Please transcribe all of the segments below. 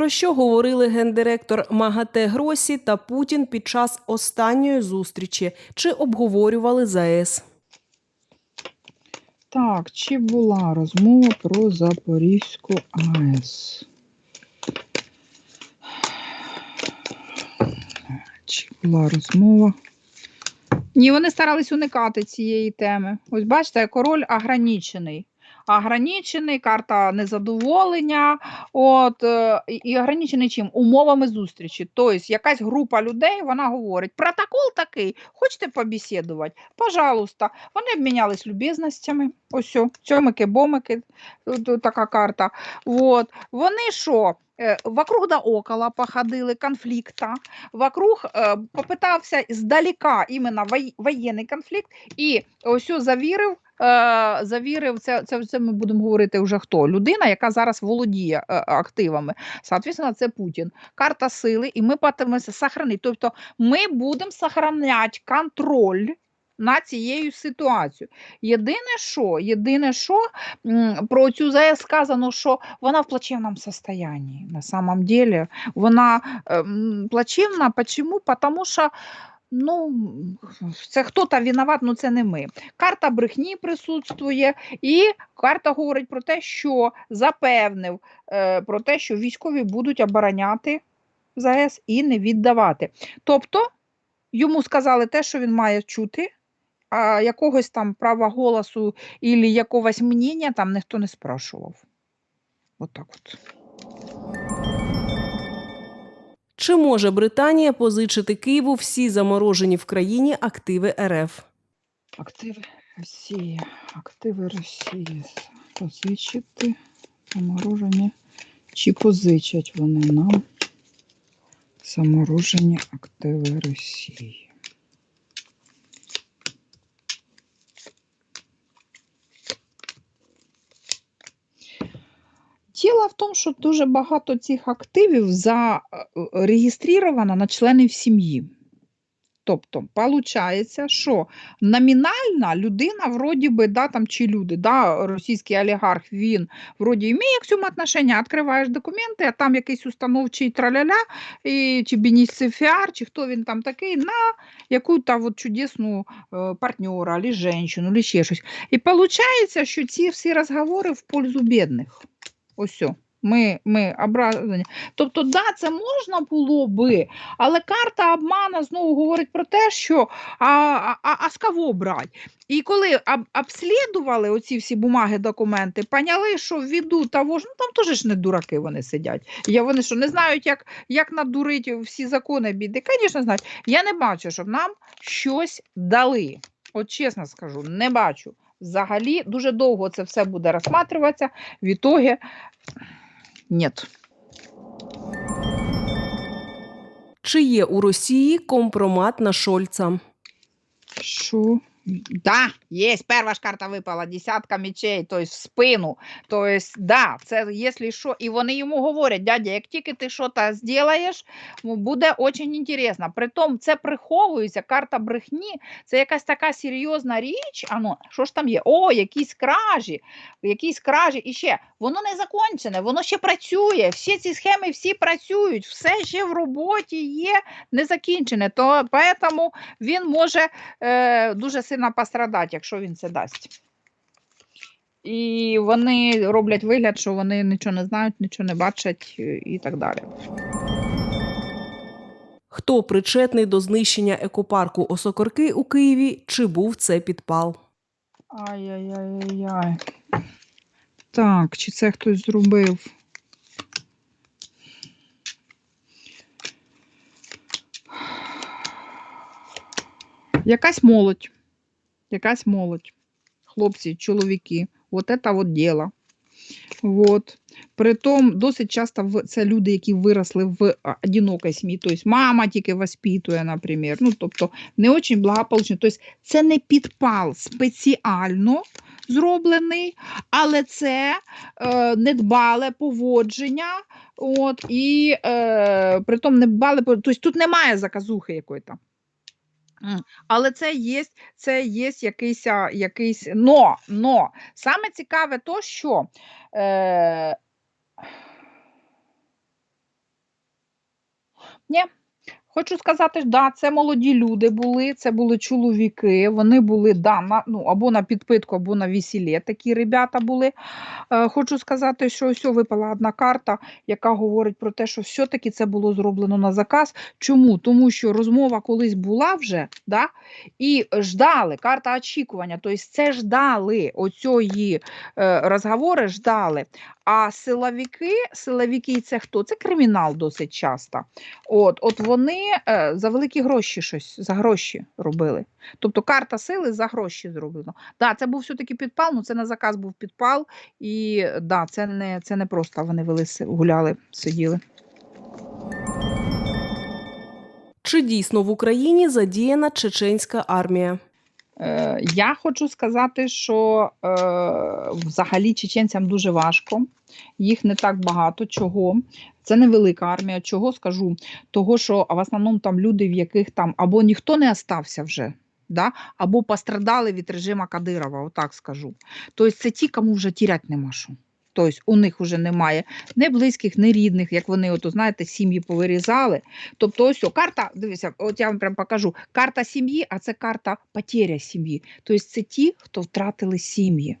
Про що говорили гендиректор МАГАТЕ Гросі та Путін під час останньої зустрічі? Чи обговорювали ЗАЕС? Так, чи була розмова про Запорізьку АЕС? Чи була розмова? Ні, вони старались уникати цієї теми. Ось бачите, король ограничений. Ограничений, карта незадоволення, от, е, і- ограничений чим? Умовами зустрічі. Тобто якась група людей вона говорить: протокол такий, хочете побесідувати? Пожалуйста. Вони обмінялись любезностями. Ось цьомики-бомики, така карта. От. Вони що? е, Вокруг да около походили конфлікта, вокруг е, попитався здалека іменно воєнний конфлікт, і ось завірив, завірив це, це, це ми будемо говорити вже хто? Людина, яка зараз володіє е, активами. Соответственно, це Путін. Карта сили, і ми потимемося сохранити. Тобто ми будемо сохраняти контроль над цією ситуацією. Єдине, що, єдине, що про цю ЗАЕС сказано, що вона в плачевному состоянии. На самом деле вона ем, плачевна. Почему? Потому що ну, це хто-то виноват, ну це не ми. Карта брехні присутствує, і карта говорить про те, що запевнив е, про те, що військові будуть обороняти ЗАЕС і не віддавати. Тобто йому сказали те, що він має чути, а якогось там права голосу і якогось мнення там ніхто не спрашував. От так от. Чи може Британія позичити Києву всі заморожені в країні активи РФ? Активи Росії. Активи Росії. Позичити, заморожені. Чи позичать вони нам заморожені активи Росії? Діло в тому, що дуже багато цих активів зареєстровано на членів сім'ї. Тобто, виходить, що номінальна людина, вроді би, да, там, чи люди, да, російський олігарх, він вроді має к цьому отношення, відкриваєш документи, а там якийсь установчий траляля, і, чи бенефіціар, чи хто він там такий, на яку-то чудесну е, партнера, або жінку, або ще щось. І виходить, що ці всі розговори в пользу бідних. Ось. Ми, ми образовані. Тобто, да, це можна було би, але карта обмана знову говорить про те, що а, а, а з кого брати? І коли об, обслідували оці всі бумаги, документи, поняли, що ввіду того ж, ну там теж ж не дураки вони сидять. Я вони що не знають, як, як надурити всі закони біди. Звісно, знають. Я не бачу, щоб нам щось дали. От чесно скажу, не бачу. Взагалі дуже довго це все буде розсматриватися. В ітогі ні. Чи є у Росії компромат на Шольца? Що? Да, є. Перша ж карта випала, десятка мечей, тобто в спину. Тобто, да, це якщо що. І вони йому говорять, дядя, як тільки ти щось зробиш, буде дуже інтересно. Притом це приховується, карта брехні, це якась така серйозна річ. А ну, що ж там є? О, якісь кражі, якісь кражі. І ще, воно не закончене, воно ще працює. Всі ці схеми всі працюють, все ще в роботі є, не закінчене. То поэтому він може е, дуже сильно пострадати, якщо він це дасть. І вони роблять вигляд, що вони нічого не знають, нічого не бачать е, і так далі. Хто причетний до знищення екопарку Осокорки у Києві? Чи був це підпал? Ай-яй-яй-яй. Так, чи це хтось зробив? Якась молодь. Якась молодь. Хлопці, чоловіки. От це от діло. Вот. Притом досить часто це люди, які виросли в одинокій сім'ї, тобто мама тільки воспитує, наприклад. Ну, тобто не дуже благополучно. Тобто це не підпал спеціально зроблений, але це е, недбале поводження. От, і е, притом недбале, тобто тут немає заказухи якої там. Але це є це є якийсь якийсь но. но. Саме цікаве то, що Е... Ні, Хочу сказати, да, це молоді люди були, це були чоловіки, вони були да, на, ну, або на підпитку, або на весіллі. Такі ребята були. Е, хочу сказати, що ось випала одна карта, яка говорить про те, що все-таки це було зроблено на заказ. Чому? Тому що розмова колись була вже, да, і ждали, карта очікування, тобто це ждали, оцьої е, розговори ждали. А силовики, силовики це хто? Це кримінал досить часто. От, от вони е, за великі гроші щось, за гроші робили. Тобто карта сили за гроші зроблено. Да, це був все-таки підпал, ну це на заказ був підпал, і да, це не, це не просто вони вели, гуляли, сиділи. Чи дійсно в Україні задіяна чеченська армія? Е, я хочу сказати, що е, взагалі чеченцям дуже важко, їх не так багато. Чого? Це невелика армія. Чого скажу? Того, що в основному там люди, в яких там або ніхто не остався вже. Да? Або пострадали від режиму Кадирова, отак скажу. Тобто це ті, кому вже тірять нема що. Тобто у них вже немає ні близьких, ні рідних, як вони, от, знаєте, сім'ї повирізали. Тобто, ось о, карта, дивіться, от я вам прям покажу. Карта сім'ї, а це карта потеря сім'ї. Тобто це ті, хто втратили сім'ї.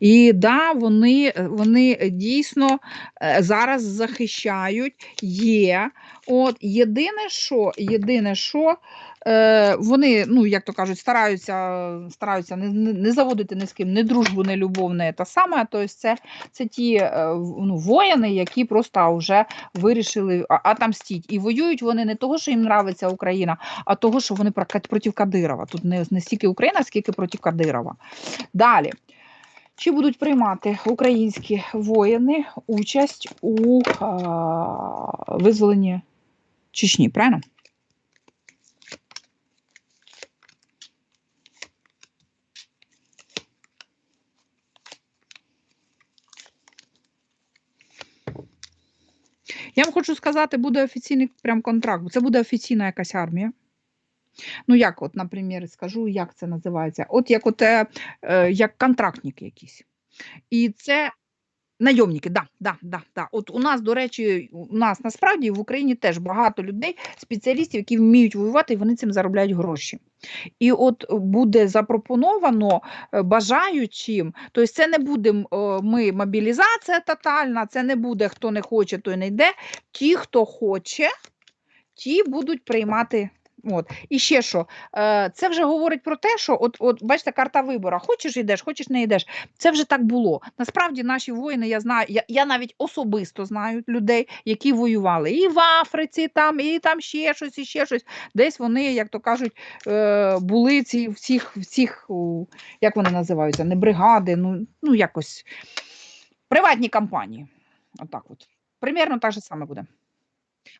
І да, вони, е, вони е, дійсно е, зараз захищають, є. От, єдине, що, єдине, що е, вони, ну, як то кажуть, стараються, стараються не, не, не заводити ні з ким, ні дружбу, ні любов, не те саме. Тобто це, це ті е, ну, воїни, які просто вже вирішили отомстити. І воюють вони не того, що їм нравиться Україна, а того, що вони проти Кадирова. Тут не, не стільки Україна, скільки проти Кадирова. Далі. Чи будуть приймати українські воїни участь у а, визволенні Чечні? Правильно? Я вам хочу сказати, буде офіційний прям контракт. Це буде офіційна якась армія. Ну, як, от, наприклад, скажу, як це називається? От як от, е, е, як контрактники якісь. І це найомники, да, да, да, да. От у нас, до речі, у нас насправді в Україні теж багато людей, спеціалістів, які вміють воювати, і вони цим заробляють гроші. І от буде запропоновано е, бажаючим, тобто це не буде е, ми мобілізація тотальна, це не буде хто не хоче, той не йде. Ті, хто хоче, ті будуть приймати. От. І ще що, е, це вже говорить про те, що от, от бачите, карта вибору. Хочеш йдеш, хочеш не йдеш. Це вже так було. Насправді наші воїни, я знаю, я, я навіть особисто знаю людей, які воювали і в Африці, там, і там ще щось, і ще щось. Десь вони, як то кажуть, е, були ці в цих, в цих у, як вони називаються, не бригади, ну, ну якось приватні компанії. Отак от. Примірно так же саме буде.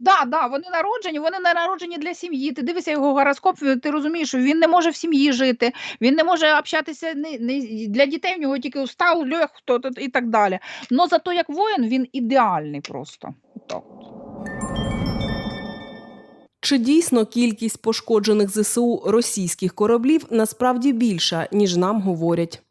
Да, да, вони народжені, вони не народжені для сім'ї. Ти дивишся його гороскоп, ти розумієш, що він не може в сім'ї жити, він не може общатися не, не, для дітей в нього тільки устав, льох хто то і так далі. Но зато як воїн він ідеальний просто. Чи дійсно кількість пошкоджених ЗСУ російських кораблів насправді більша, ніж нам говорять?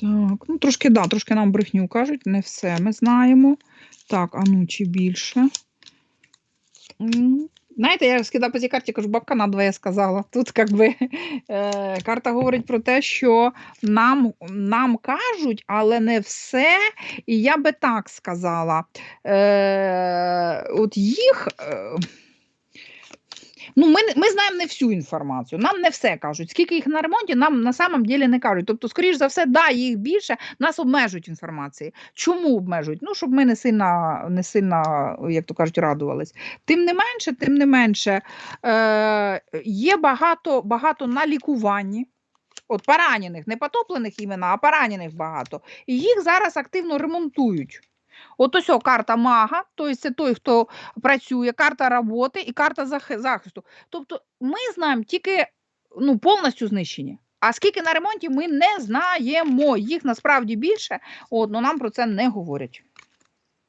Так, ну трошки, да, трошки нам брехню кажуть, не все ми знаємо. Так, а ну чи більше. Знаєте, я скидав по цій карті, кажу, бабка надвоє сказала. Тут как би, е, карта говорить про те, що нам, нам кажуть, але не все. І я би так сказала. Е, от їх. Е, Ну, ми, ми знаємо не всю інформацію, нам не все кажуть. Скільки їх на ремонті, нам на самом ділі не кажуть. Тобто, скоріш за все, да, їх більше, нас обмежують інформації. Чому обмежують? Ну, щоб ми не сильно, не сильно, як то кажуть, радувались. Тим не менше, тим не менше, е, є багато, багато на лікуванні. От поранених, не потоплених іменно, а поранених багато. І їх зараз активно ремонтують. От ось карта мага, тобто це той, хто працює, карта роботи і карта захисту. Тобто ми знаємо тільки ну, повністю знищені. А скільки на ремонті, ми не знаємо. Їх насправді більше, от, але нам про це не говорять.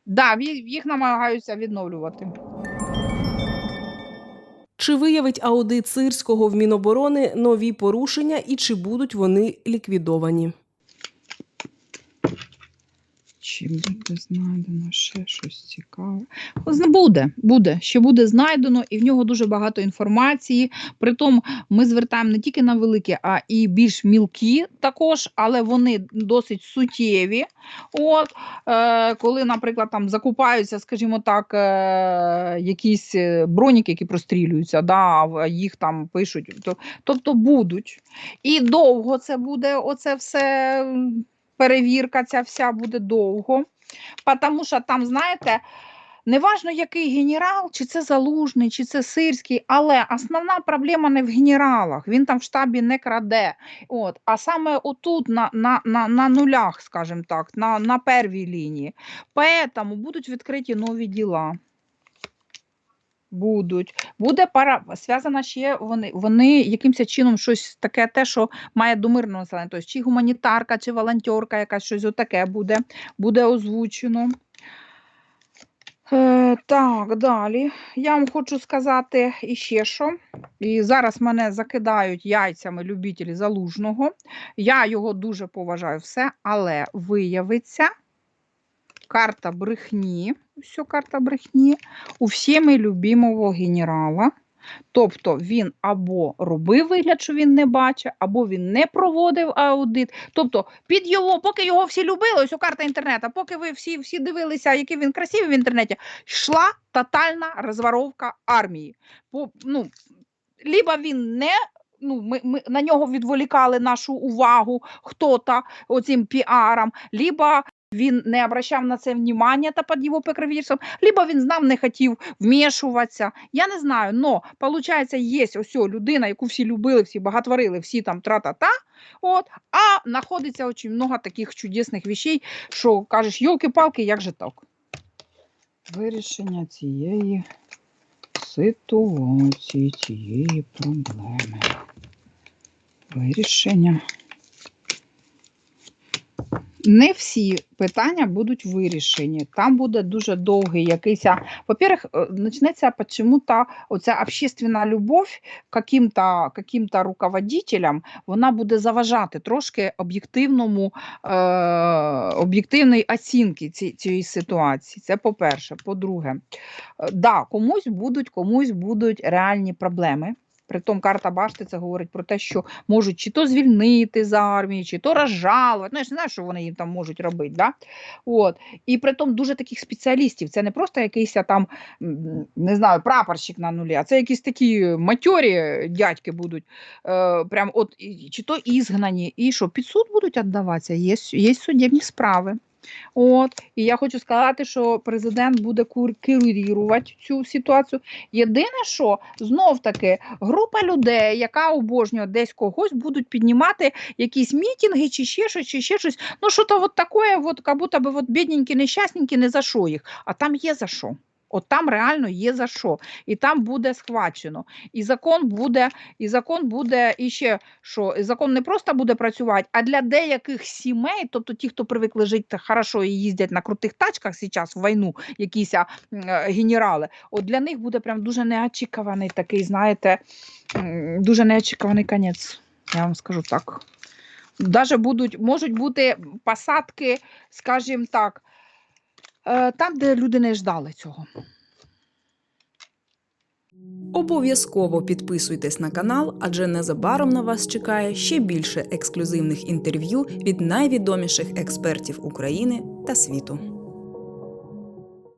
Да, їх намагаються відновлювати. Чи виявить аудит Сирського в Міноборони нові порушення і чи будуть вони ліквідовані? Чи буде знайдено ще щось цікаве? Буде, буде, ще буде знайдено, і в нього дуже багато інформації. Притом ми звертаємо не тільки на великі, а і більш мілкі також, але вони досить суттєві. От, е, коли, наприклад, там закупаються, скажімо так, е, якісь е, броніки, які прострілюються, да, їх там пишуть. То, тобто будуть. І довго це буде, оце все перевірка, ця вся буде довго. Тому що там, знаєте, неважно, який генерал, чи це залужний, чи це сирський, але основна проблема не в генералах. Він там в штабі не краде. От, а саме отут, на, на, на, на нулях, скажімо так, на, на первій лінії. Поэтому будуть відкриті нові діла. Будуть. Буде пара зв'язана ще вони, вони якимось чином щось таке, те, що має до мирного населення. Тобто, чи гуманітарка, чи волонтерка, якась щось отаке буде, буде озвучено. Е, так, далі. Я вам хочу сказати іще що. І зараз мене закидають яйцями любителі залужного. Я його дуже поважаю все, але виявиться карта брехні, все карта брехні, у всіми любимого генерала. Тобто він або робив вигляд, що він не бачить, або він не проводив аудит. Тобто, під його, поки його всі любили, ось у карта інтернету, поки ви всі, всі дивилися, який він красивий в інтернеті, йшла тотальна розворовка армії. Бо, ну, либо він не. Ну, ми, ми на нього відволікали нашу увагу хто-то оцим піаром, либо він не обращав на це внимання та під його покровительством, либо він знав, не хотів вмішуватися. Я не знаю, но виходить, є ось людина, яку всі любили, всі багатворили, всі там тра-та-та. От, а знаходиться дуже багато таких чудесних вещей, що кажеш, йолки-палки, як же так? Вирішення цієї ситуації, цієї проблеми. Вирішення. Не всі питання будуть вирішені. Там буде дуже довгий якийсь. а, Во-первых, е, почнеться почему-то оця общественна любов каким-то, каким-то руководителям, вона буде заважати трошки об'єктивному, е, об'єктивної оцінки ці, цієї ситуації. Це по-перше. По-друге, е, да, комусь будуть, комусь будуть реальні проблеми. Притом карта башти це говорить про те, що можуть чи то звільнити з армії, чи то розжалувати. Ну, я ж не знаю, що вони їм там можуть робити. Да? От. І притом дуже таких спеціалістів. Це не просто якийсь там, не знаю, прапорщик на нулі, а це якісь такі матьорі дядьки будуть. Е, прям от, чи то ізгнані. І що, під суд будуть віддаватися? Є, є судебні справи. От, і я хочу сказати, що президент буде кур- цю ситуацію. Єдине, що знов таки група людей, яка обожнює десь когось, будуть піднімати якісь мітинги, чи ще щось, чи ще щось. Ну, що то от таке, от, як будто би от бідненькі, нещасненькі, не за що їх. А там є за що. От там реально є за що. І там буде схвачено. І закон буде, і закон буде і ще що, і закон не просто буде працювати, а для деяких сімей, тобто ті, хто привикли жити хорошо і їздять на крутих тачках зараз в війну, якісь а, е, генерали, от для них буде прям дуже неочікуваний такий, знаєте, дуже неочікуваний конець. Я вам скажу так. Даже будуть, можуть бути посадки, скажімо так, там, де люди не ждали цього. Обов'язково підписуйтесь на канал, адже незабаром на вас чекає ще більше ексклюзивних інтерв'ю від найвідоміших експертів України та світу.